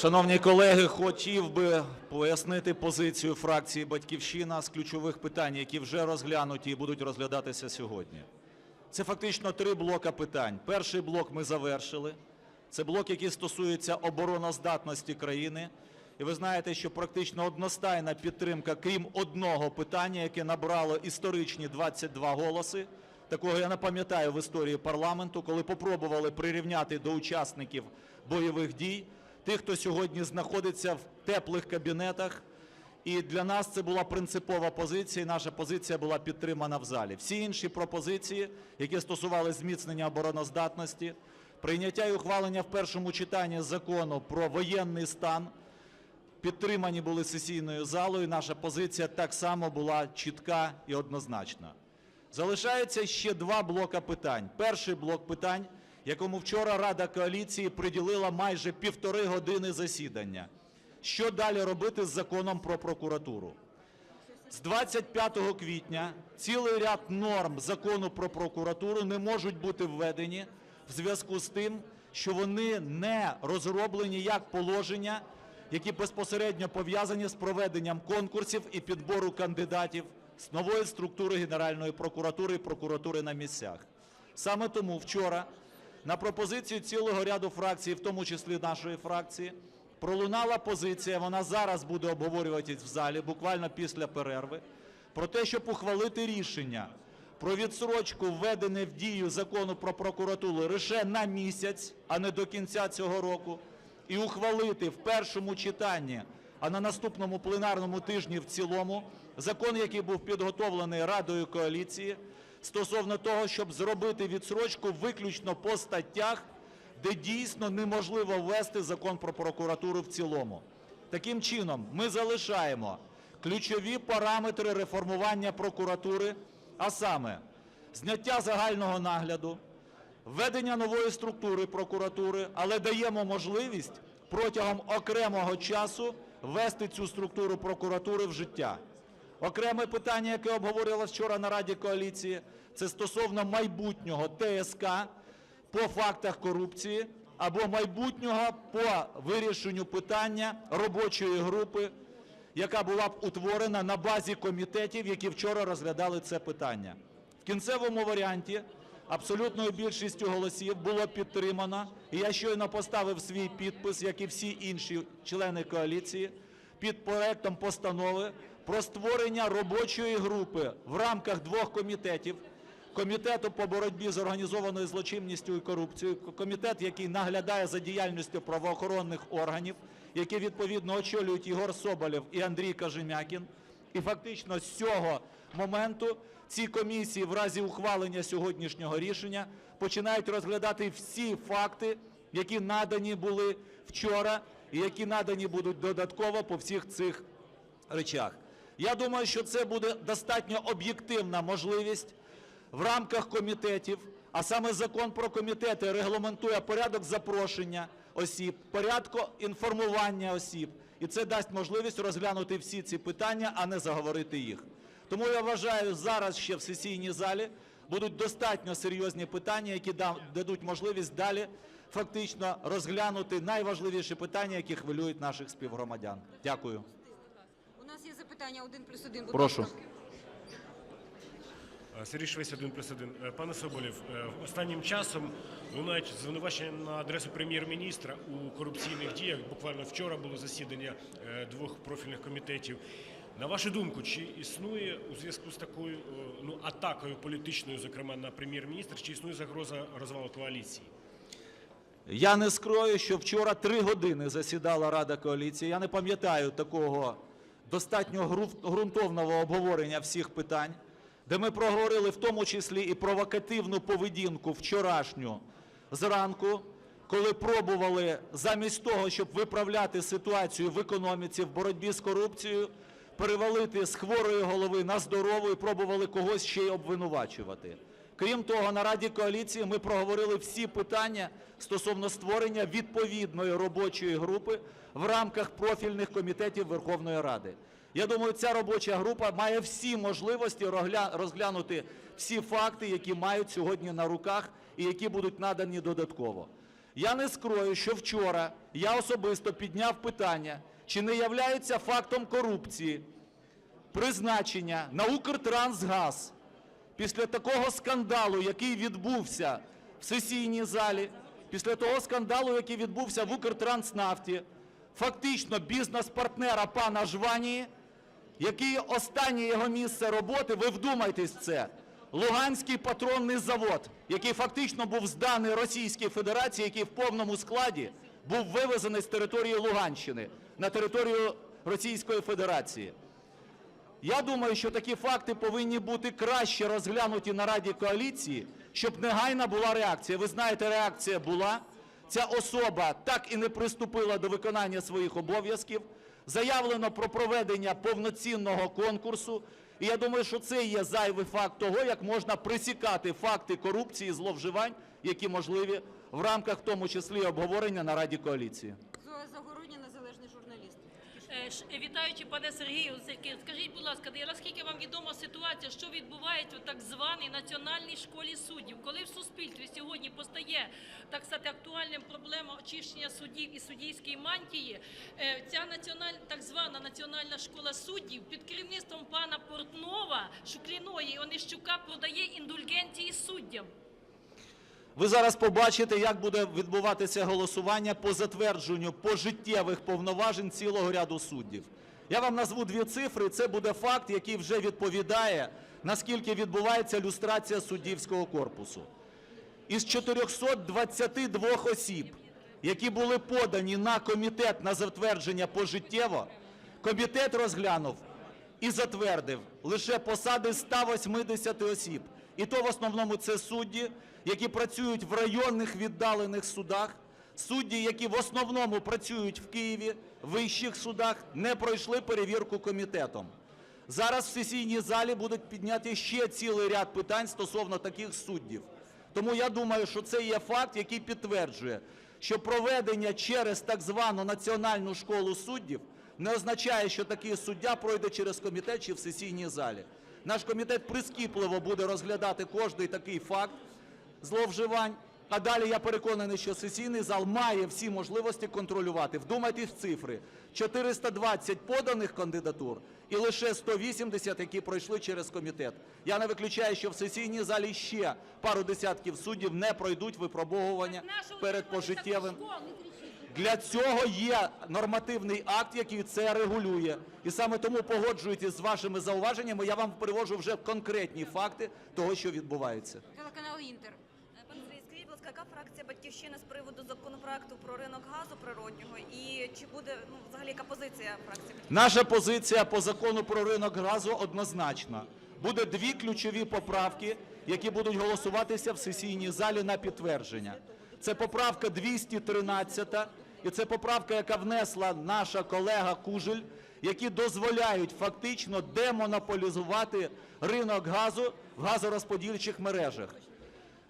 Шановні колеги, хотів би пояснити позицію фракції «Батьківщина» з ключових питань, які вже розглянуті і будуть розглядатися сьогодні. Це фактично три блока питань. Перший блок ми завершили. Це блок, який стосується обороноздатності країни. І ви знаєте, що практично одностайна підтримка, крім одного питання, яке набрало історичні 22 голоси. Такого я не пам'ятаю в історії парламенту, коли попробували прирівняти до учасників бойових дій тих, хто сьогодні знаходиться в теплих кабінетах. І для нас це була принципова позиція, і наша позиція була підтримана в залі. Всі інші пропозиції, які стосувалися зміцнення обороноздатності, прийняття і ухвалення в першому читанні закону про воєнний стан, підтримані були сесійною залою. і Наша позиція так само була чітка і однозначна. Залишається ще два блока питань. Перший блок питань, якому вчора Рада коаліції приділила майже півтори години засідання. Що далі робити з законом про прокуратуру? З 25 квітня цілий ряд норм закону про прокуратуру не можуть бути введені в зв'язку з тим, що вони не розроблені як положення, які безпосередньо пов'язані з проведенням конкурсів і підбору кандидатів з нової структури Генеральної прокуратури і прокуратури на місцях. Саме тому вчора на пропозицію цілого ряду фракцій, в тому числі нашої фракції, пролунала позиція, вона зараз буде обговорюватись в залі, буквально після перерви, про те, щоб ухвалити рішення про відсрочку введення в дію закону про прокуратуру лише на місяць, а не до кінця цього року, і ухвалити в першому читанні, а на наступному пленарному тижні в цілому, закон, який був підготовлений Радою коаліції, стосовно того, щоб зробити відсрочку виключно по статтях, де дійсно неможливо ввести закон про прокуратуру в цілому. Таким чином, ми залишаємо ключові параметри реформування прокуратури, а саме зняття загального нагляду, введення нової структури прокуратури, але даємо можливість протягом окремого часу ввести цю структуру прокуратури в життя. Окреме питання, яке обговорювалося вчора на Раді коаліції, це стосовно майбутнього ТСК по фактах корупції або майбутнього по вирішенню питання робочої групи, яка була б утворена на базі комітетів, які вчора розглядали це питання. В кінцевому варіанті абсолютною більшістю голосів було підтримано, і я щойно поставив свій підпис, як і всі інші члени коаліції, під проектом постанови про створення робочої групи в рамках двох комітетів. Комітету по боротьбі з організованою злочинністю і корупцією, комітет, який наглядає за діяльністю правоохоронних органів, які відповідно очолюють Ігор Соболєв і Андрій Кажемякін. І фактично з цього моменту ці комісії в разі ухвалення сьогоднішнього рішення починають розглядати всі факти, які надані були вчора і які надані будуть додатково по всіх цих речах. Я думаю, що це буде достатньо об'єктивна можливість в рамках комітетів, а саме закон про комітети регламентує порядок запрошення осіб, порядку інформування осіб, і це дасть можливість розглянути всі ці питання, а не заговорити їх. Тому я вважаю, зараз ще в сесійній залі будуть достатньо серйозні питання, які да- дадуть можливість далі фактично розглянути найважливіші питання, які хвилюють наших співгромадян. Дякую. Нас один плюс один. Будь Прошу. ласка. Е, Сергій Швець, 1 плюс 1. Е, Пане Соболєв, е, останнім часом лунають звинувачення на адресу прем'єр-міністра у корупційних діях. Буквально вчора було засідання двох профільних комітетів. На вашу думку, чи існує у зв'язку з такою ну, атакою політичною, зокрема на прем'єр-міністра, чи існує загроза розвалу коаліції? Я не скрою, що вчора три години засідала Рада коаліції. Я не пам'ятаю такого достатньо ґрунтовного обговорення всіх питань, де ми проговорили в тому числі і провокативну поведінку вчорашню зранку, коли пробували замість того, щоб виправляти ситуацію в економіці, в боротьбі з корупцією, перевалити з хворої голови на здорову і пробували когось ще й обвинувачувати. Крім того, на Раді коаліції ми проговорили всі питання стосовно створення відповідної робочої групи в рамках профільних комітетів Верховної Ради. Я думаю, ця робоча група має всі можливості розглянути всі факти, які мають сьогодні на руках і які будуть надані додатково. Я не скрою, що вчора я особисто підняв питання, чи не являється фактом корупції призначення на Укртрансгаз після такого скандалу, який відбувся в сесійній залі, після того скандалу, який відбувся в Укртранснафті, фактично бізнес-партнера пана Жванії, який останнє його місце роботи, ви вдумайтесь це, Луганський патронний завод, який фактично був зданий Російській Федерації, який в повному складі був вивезений з території Луганщини на територію Російської Федерації. Я думаю, що такі факти повинні бути краще розглянуті на Раді коаліції, щоб негайна була реакція. Ви знаєте, реакція була. Ця особа так і не приступила до виконання своїх обов'язків. Заявлено про проведення повноцінного конкурсу. І я думаю, що це є зайвий факт того, як можна присікати факти корупції, зловживань, які можливі в рамках в тому числі обговорення на Раді коаліції. Вітаючи пане Сергію, скажіть, будь ласка, наскільки вам відома ситуація, що відбувається в так званій національній школі суддів, коли в суспільстві сьогодні постає так сказати актуальним проблема очищення суддів і суддівської мантії, е, ця національ, так звана національна школа суддів під керівництвом пана Портнова, Шукліної Онищука продає індульгенції суддям. Ви зараз побачите, як буде відбуватися голосування по затвердженню пожиттєвих повноважень цілого ряду суддів. Я вам назву дві цифри. Це буде факт, який вже відповідає, наскільки відбувається люстрація суддівського корпусу. Із 422 осіб, які були подані на комітет на затвердження пожиттєво, комітет розглянув і затвердив лише посади 180 осіб. І то в основному це судді, які працюють в районних віддалених судах, судді, які в основному працюють в Києві, в вищих судах, не пройшли перевірку комітетом. Зараз в сесійній залі будуть підняти ще цілий ряд питань стосовно таких суддів. Тому я думаю, що це є факт, який підтверджує, що проведення через так звану Національну школу суддів не означає, що такий суддя пройде через комітет чи в сесійній залі. Наш комітет прискіпливо буде розглядати кожний такий факт зловживань. А далі я переконаний, що сесійний зал має всі можливості контролювати. Вдумайтесь в цифри: 420 поданих кандидатур і лише 180, які пройшли через комітет. Я не виключаю, що в сесійній залі ще пару десятків суддів не пройдуть випробовування перед пожиттєвим. Для цього є нормативний акт, який це регулює. І саме тому, погоджуючись з вашими зауваженнями, я вам привожу вже конкретні факти того, що відбувається. Телеканал Інтер. Пане Сергій, скажіть, будь ласка, яка фракція «Батьківщина» з приводу законопроекту про ринок газу природнього і чи буде, ну, взагалі, яка позиція фракції Наша позиція по закону про ринок газу однозначна. Буде дві ключові поправки, які будуть голосуватися в сесійній залі на підтвердження. Це поправка 213 і це поправка, яка внесла наша колега Кужель, які дозволяють фактично демонополізувати ринок газу в газорозподільчих мережах.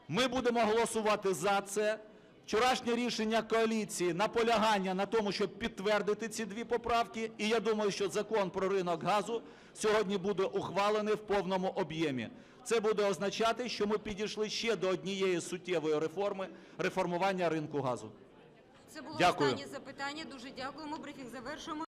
Ми будемо голосувати за це. Вчорашнє рішення коаліції наполягання на тому, щоб підтвердити ці дві поправки. І я думаю, що закон про ринок газу сьогодні буде ухвалений в повному об'ємі. Це буде означати, що ми підійшли ще до однієї суттєвої реформи реформування ринку газу. Це було Дякую. останнє запитання. Дуже дякуємо. Брифінг завершуємо.